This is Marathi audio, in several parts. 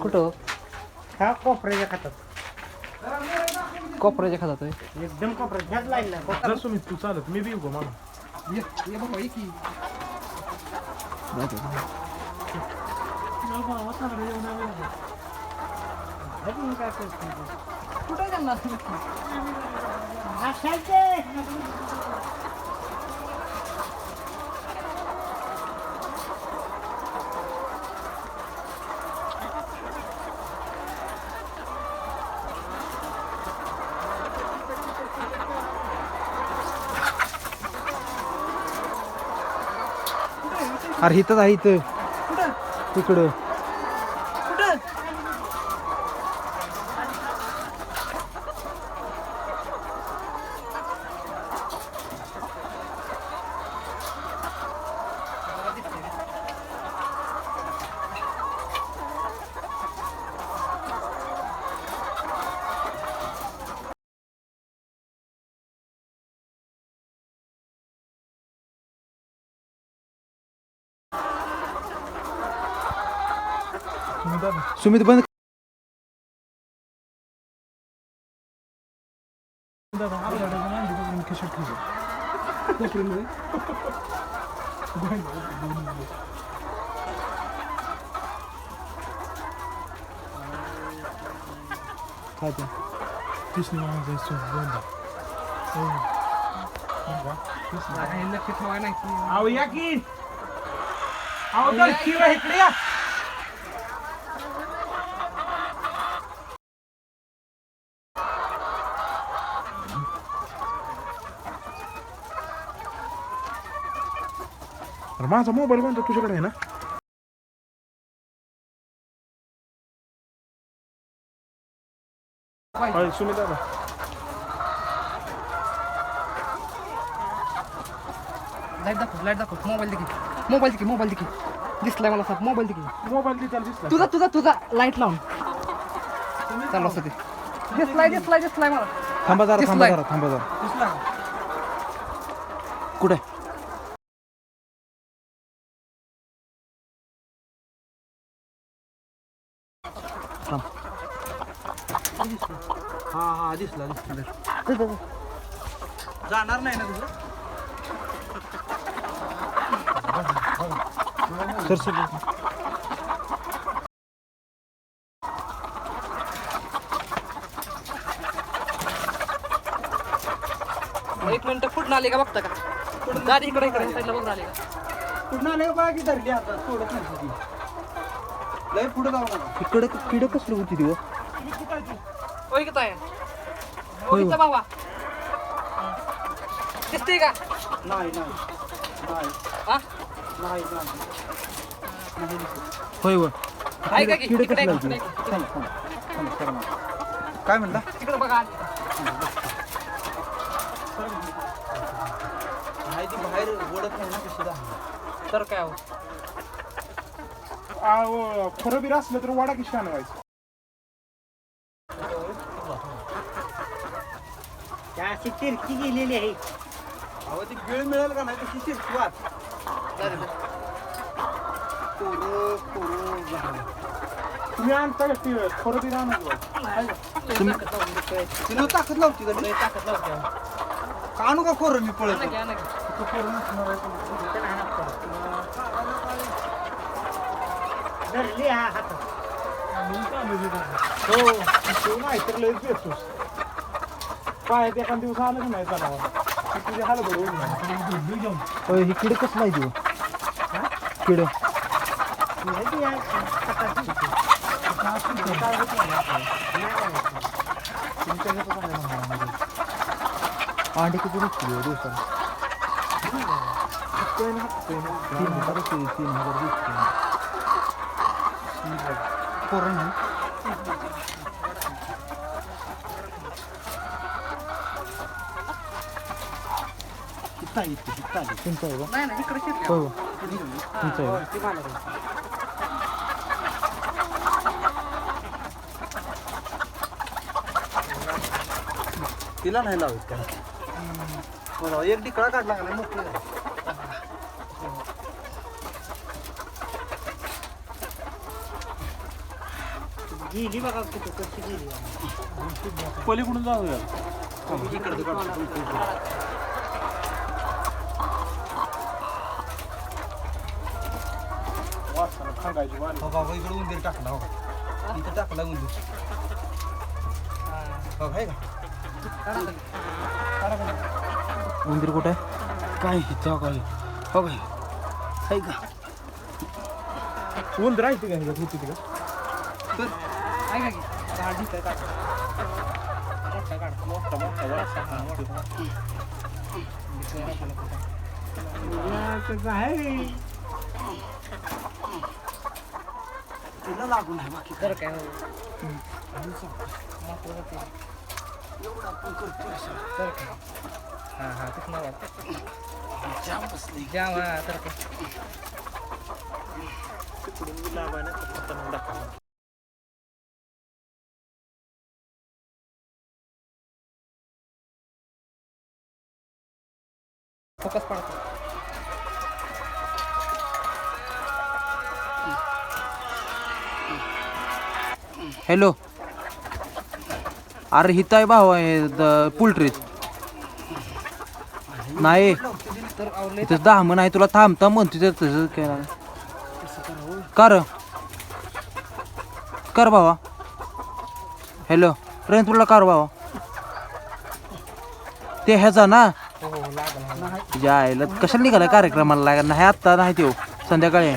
कुठं? हा कोपऱ्याच्या खातात. कोपऱ्याच्या खातात होय. एकदम कोपऱ्यात. ह्याच मी तू चालत मी बी येऊ का. मामा अजून काय करतो? कुठं जाणार अरे इथंच आहे इथं. तिकडं सुमित बंद दादा आपल्या डब्यात आणली बघ, मी खिशात ठेवली. कोपऱ्यामध्ये. काय ते तीसनी मामा जायचं गोंदा. हो. बरं का? तीसनी. लक्ष ठेवा नाही अहो या की अहो तर शिवा इकडे या अरे माझा मोबाईल कोणता? तुझ्याकडे आहे ना? होय, सुमित दादा लाइट दाखव लाइट दाखव. मोबाईल देखील मोबाईल देखील मोबाईल देखील दिसलाय मला साहेब मोबाईल देखील मोबाईल दे त्याला दिसला तुझा तुझा तुझा. लाइट लावून चालू असं ते दिसलाय दिसलाय दिसलाय मला. थांबा जरा थांबा दिसलाय. जरा थांबा जरा. दिसला. कुठे? हा दिसला दिसला जाणार नाही ना तुझं? सर सर एक मिनिट कुठून आले का बघता का? गाडी इकडे इकडे. साईडला बघून आले का? कुठं आले बघा की धरली आता. सोडत नाही ती. लय पुढे जाऊ नका. इकडे किड कसली होती ती? होय किती आहे होय किती भावा. दिसते का? नाही नाही. नाही. हा? नाही नाही. होय व आहे का की किड इकडे थांब, थांब, थांब. काय म्हणला? इकडे बघा. नाही ती बाहेर ओढत नाही ना तर काय हो? अहो, खरं बीर असलं तर वाडा किशी आणवायचं अशी तिरकी गेलेली आहे. अहो ती वेळ मिळेल का नाही? तशी शिरकी वाट जाऊ दे. पोरं पोरं झालं. तुम्ही आणता का ती खरं तिनं ताकद लावती का लय ताकद लावते का आणू का खोरं मी पळत? की, की. धरली हा हात हो तू नाही तर लयच येतोस पायात एखाद दिवस आलं की नाही जनावर तुझे हाल बरोबर होय ही किड कसं नाही देऊ किड. अंडे किती निघतील दिवसाला? तीन हजार तीन हजार दिसते पोरं हित्ता इथे हित्ता आली. तुमचं आहे का नाही नाही तुमचं आहे तिला नाही लावत का एक डिकळा काढला का नाही मोकळी झाली. गेली बघा कुठं कशी गेली पलीकडून जाऊया इकडे ते सांगायची वाली. हो बाबा इकडे उंदीर टाकला हो का इथं टाकला उंदीर. हो का, हे का? उंदीर कुठे आहे? काय हित्ता काय? हो का हे? आहे का? राहते का ह्याच्यात होती का तर ऐका की झाड दिसतंय काढ. मोठा काढ. मोठा मोठा मोठा हा, मोठा. दिसतंय आपल्याला कुठं. तिला लागून आहे बाकी तर काय हो. एवढं आपण करतोय असं. तर काय हा हा तेच. जाम बसली जाम हा तर काय तिकडून लांब आहे ना पत्ता दाखवा फोकस पडतो हॅलो. अरे हिथं आहे भाऊ आहे पोल्ट्रीत. नाही. तर इथं दहा म्हण आहे तुला थांबता म्हणतो तर तसं काय नाही. कर. कर भावा. हॅलो. ट्रेन तुला कर भावा. ते ह्याचा ना? यायला कशाला निघाला कार्यक्रमाला लागला नाही आत्ता नाही तो संध्याकाळी.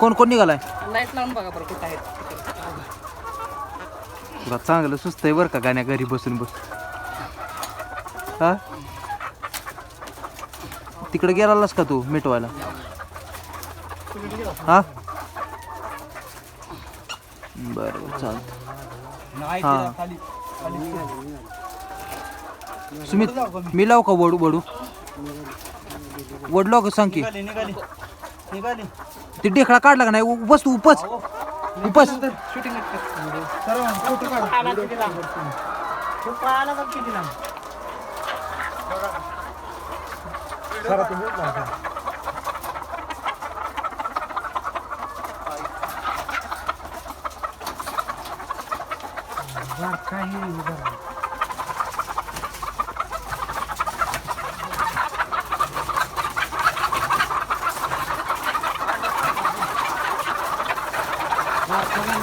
कोण कोण निघालाय? लाइट लावून बघा बरं कुठं आहेत. तुला चांगलं सुस्त आहे बरं का गाण्या घरी बसून बस. हा? तिकडे गेलास का तू मिटवायला? हा? बरं चालतं हा. सुमित मी लाव का वडू वडू? वडलो का सांग की? निघाली. ते डेखळा काढला का नाही? उ- उपस तू उपस उपस shooting Come on, come on.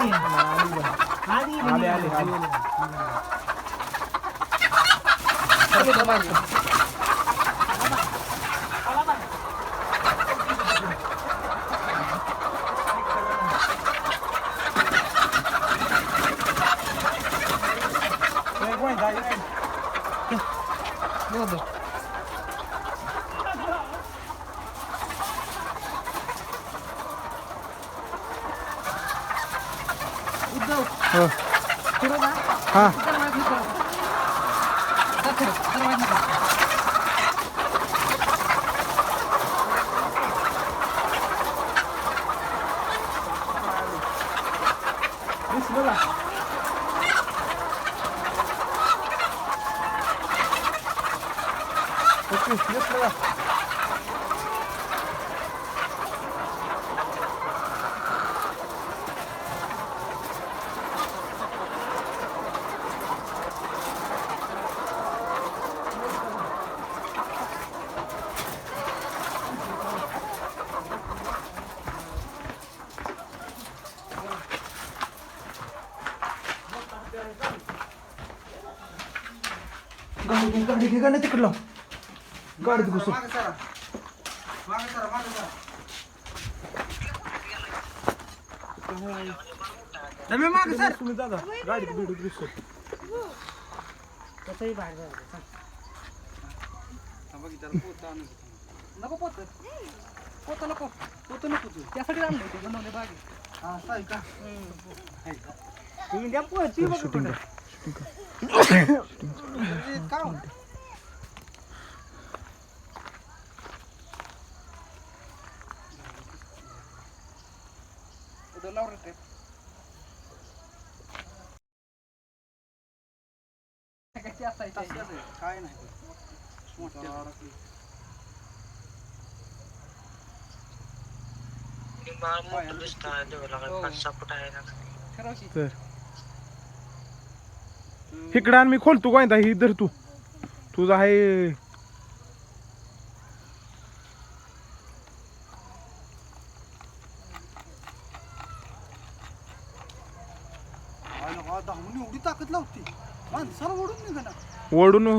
आले आले आले सगळे जमा आहे. एक वाईट आहे, एक वाईट. येऊ दे. उद्धव हो. पुढं जा. हा चल वाईट नको. जा पुढं. चल वाईट नको. दिसलं का? ओके, दिसलं का? गाडी घे गाडी तिकडं लाव गाडीत घुसून मागे सरा तुम्ही दादा गाडीत बिडीत घुसून कसंही बाहेर जायचं नको पोत पोत नको पोत नको तू त्यासाठी आणलंय ते बनवले बागे हा आहे का इंडिया पोहची बघ शूटिंग काय नाही हो? उद्या लाव रे आहे, काय नाही मोठ्या तर इकडं आणि मी खोलतो काय ही धर तू. तुझा आहे ना, धावून एवढी ताकद लावती. माणसाला ओढून निघा ना. वडून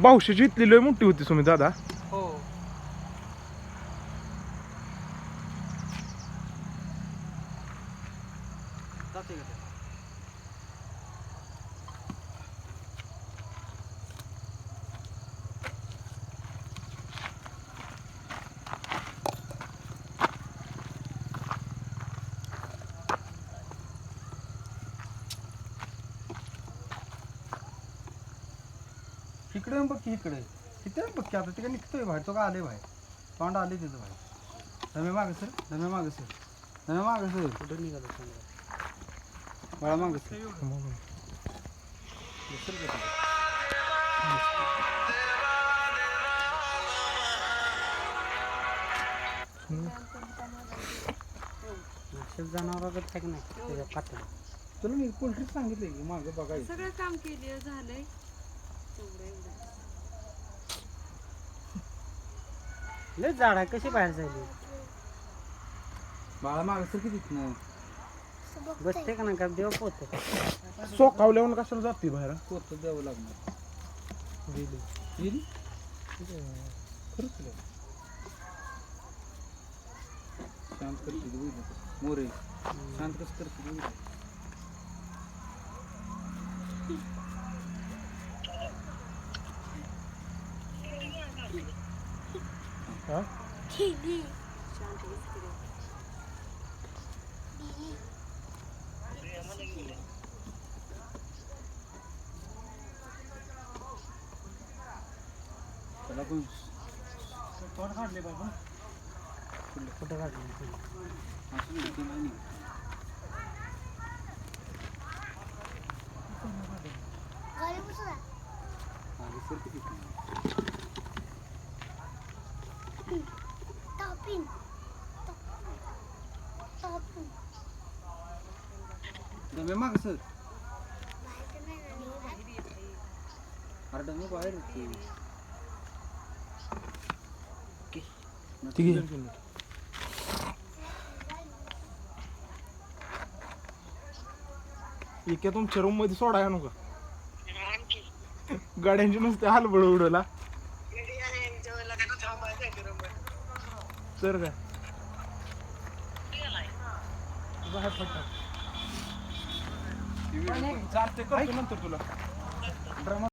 बावशीची इथली लय मोठी होती सुमी दादा. हो. जाते का ते? इकडे बघ की इकडे. येऊन बघ की आता तिकडे निघतोय बाहेर. तो का आले बाहेर? तोंड आले तिथं बाहेर. दमे मागे सर. दमे मागे सर. दमे मागे सर. कुठे निघालो बाळा मागे सर. जनावरात काय नाही. तुला मी पोल्ट्री सांगितलं की मागं बघायचं. सगळं काम केलं झालंय. लय झाड आहे कशी बाहेर जायली? बाळा मागे सर किती नाही बसते का नाही? का देव पोत सोकावल्यावर कशाला जाते बाहेर? पोत द्यावं लागणार. येईल खरंच? शांत करते मोरे शांत कसं करते त्याला पण तोंड काढले बाबा कुठं काढले असं नाही, ते नाही निघत. मागे सर किती डबे माग सर अरे डबे बाहेर ठीक आहे इके तुमच्या रूममध्ये सोडाय नका. गाड्यांची नुसते हलबळ उडवला. तर काय? बाहेर पडतात. चालते करतो नंतर तुला